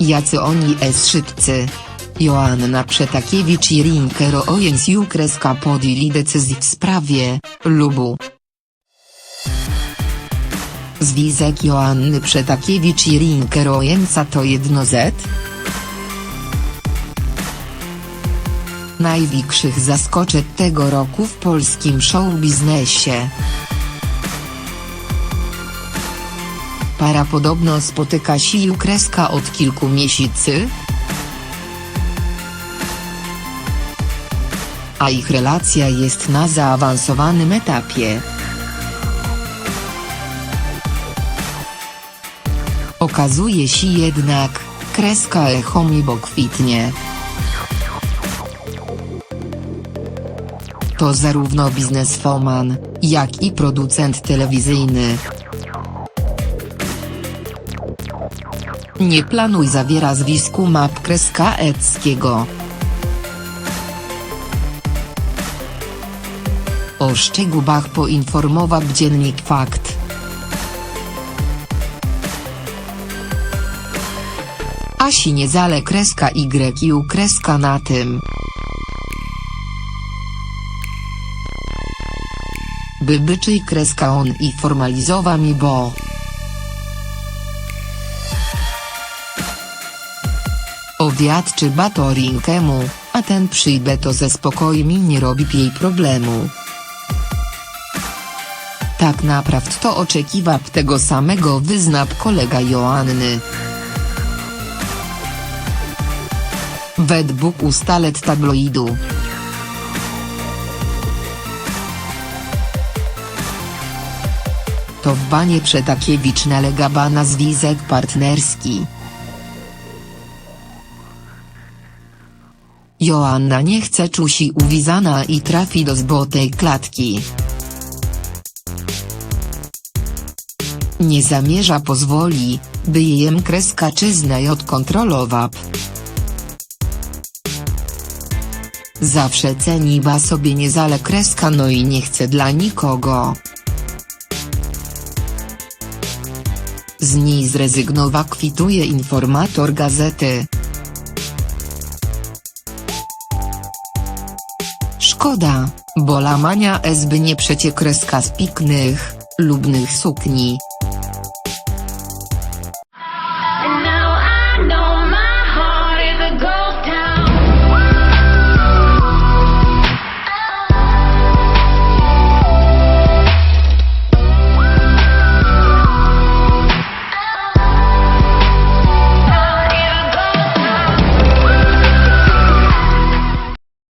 Jacy oni es szybcy. Joanna Przetakiewicz i Rinkero Ojęsiu kreska podjęli decyzję w sprawie lubu. Związek Joanny Przetakiewicz i Rinkero Ojęca to jedno z największych zaskoczeń tego roku w polskim showbiznesie. Para podobno spotyka się kreska od kilku miesięcy, a ich relacja jest na zaawansowanym etapie. Okazuje się jednak, kreska echo mi bo kwitnie. To zarówno bizneswoman, jak i producent telewizyjny. Nie planuj zawiera zwisku map kreska eckiego. O szczegółach poinformował dziennik Fakt. Asi nie zale kreska y kreska na tym. By byczy kreska on i formalizowa mi bo. Owiad czy batoringemu, a ten przyjdę to ze spokoju mi nie robi jej problemu. Tak naprawdę to oczekiwał tego samego wyznap kolega Joanny. Według ustalet tabloidu. To w banie Przetakiewicz nalega bana związek partnerski. Joanna nie chce czusi uwizana i trafi do złotej klatki. Nie zamierza pozwoli, by jem kreska czyznę odkontrolował. Zawsze ceni ba sobie nie zale kreska no i nie chce dla nikogo. Z niej zrezygnowa kwituje informator gazety. Szkoda, bo lamania esby nie przecie kreska z piknych, lubnych sukni.